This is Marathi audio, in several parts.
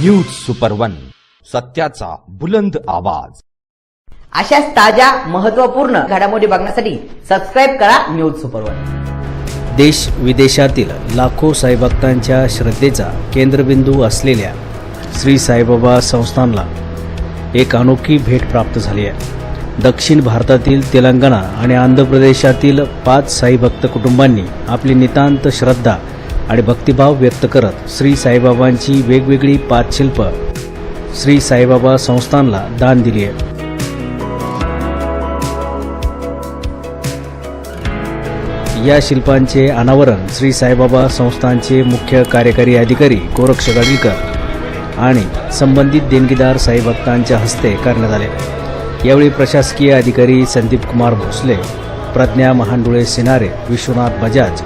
न्यूज सुपर वन सत्याचा बुलंद आवाज. अशाच ताज्या महत्त्वपूर्ण घडामोडी बघण्यासाठी सबस्क्राईब करा न्यूज सुपर वन देश विदेशातील लाखो साईभक्तांच्या श्रद्धेचा केंद्रबिंदू असलेल्या श्री साईबाबा संस्थानला एक अनोखी भेट प्राप्त झाली आहे. दक्षिण भारतातील तेलंगणा आणि आंध्र प्रदेशातील पाच साईभक्त कुटुंबांनी आपली नितांत श्रद्धा आणि भक्तिभाव व्यक्त करत श्री साईबाबांची वेगवेगळी पाचशिल्प श्री साईबाबा संस्थानला दान दिली आहे. या शिल्पांचे अनावरण श्री साईबाबा संस्थानचे मुख्य कार्यकारी अधिकारी गोरक्ष गाडीलकर आणि संबंधित देणगीदार साईभक्तांच्या हस्ते करण्यात आले. यावेळी प्रशासकीय अधिकारी संदीप कुमार भोसले प्रज्ञा महांडुळे सिनारे विश्वनाथ बजाज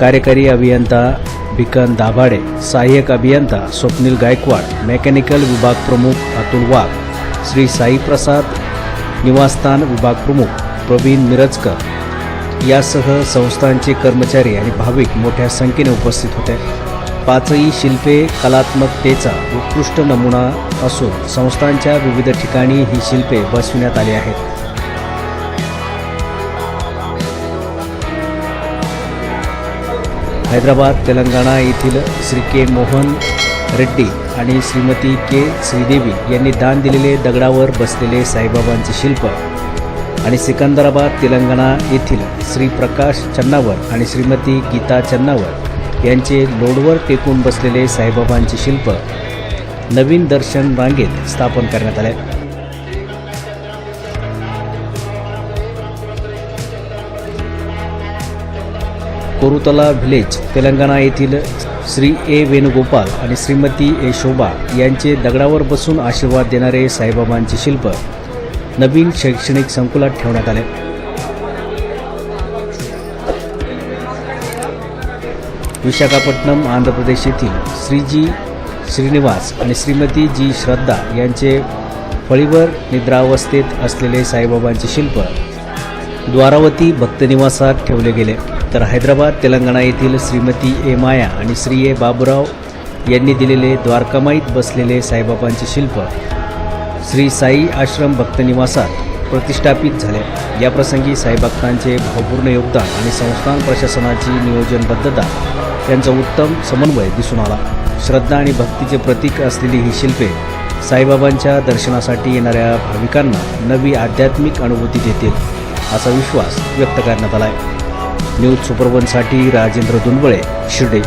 कार्यकारी अभियंता भिकन दाभाडे सहाय्यक अभियंता स्वप्नील गायकवाड मेकॅनिकल विभाग प्रमुख अतुल वाघ श्री साई प्रसाद निवासस्थान विभाग प्रमुख प्रवीण मिरजकर. यासह संस्थांचे कर्मचारी आणि भाविक मोठ्या संख्येने उपस्थित होते. पाचही शिल्पे कलात्मकतेचा उत्कृष्ट नमुना असून संस्थांच्या विविध ठिकाणी ही शिल्पे बसविण्यात आली आहेत. हैदराबाद तेलंगणा येथील श्री के मोहन रेड्डी आणि श्रीमती के श्रीदेवी यांनी दान दिलेले दगडावर बसलेले साईबाबांचे शिल्प आणि सिकंदराबाद तेलंगणा येथील श्री प्रकाश चन्नावर आणि श्रीमती गीता चन्नावर यांचे लोडवर टेकून बसलेले साईबाबांचे शिल्प नवीन दर्शन रांगेत स्थापन करण्यात आले. कोरुतला व्हिलेज तेलंगणा येथील श्री ए वेणुगोपाल आणि श्रीमती ए शोभा यांचे दगडावर बसून आशीर्वाद देणारे साईबाबांचे शिल्प नवीन शैक्षणिक संकुलात ठेवण्यात आले. विशाखापट्टणम आंध्र प्रदेश येथील श्रीजी श्रीनिवास आणि श्रीमती जी श्रद्धा यांचे फळीवर निद्रावस्थेत असलेले साईबाबांचे शिल्प द्वारावती भक्तनिवासात ठेवले गेले. तर हैदराबाद तेलंगणा येथील श्रीमती ए माया आणि श्री ए बाबुराव यांनी दिलेले द्वारकामाईत बसलेले साईबाबांचे शिल्प श्री साई आश्रम भक्तनिवासात प्रतिष्ठापित झाले. याप्रसंगी साईभक्तांचे भावपूर्ण योगदान आणि संस्थान प्रशासनाची नियोजनबद्धता यांचा उत्तम समन्वय दिसून आला. श्रद्धा आणि भक्तीचे प्रतीक असलेली ही शिल्पे साईबाबांच्या दर्शनासाठी येणाऱ्या भाविकांना नवी आध्यात्मिक अनुभूती देतील असा विश्वास व्यक्त करण्यात आला आहे न्यूज सुपरवनसाठी राजेंद्र दुनवळे शिर्डी.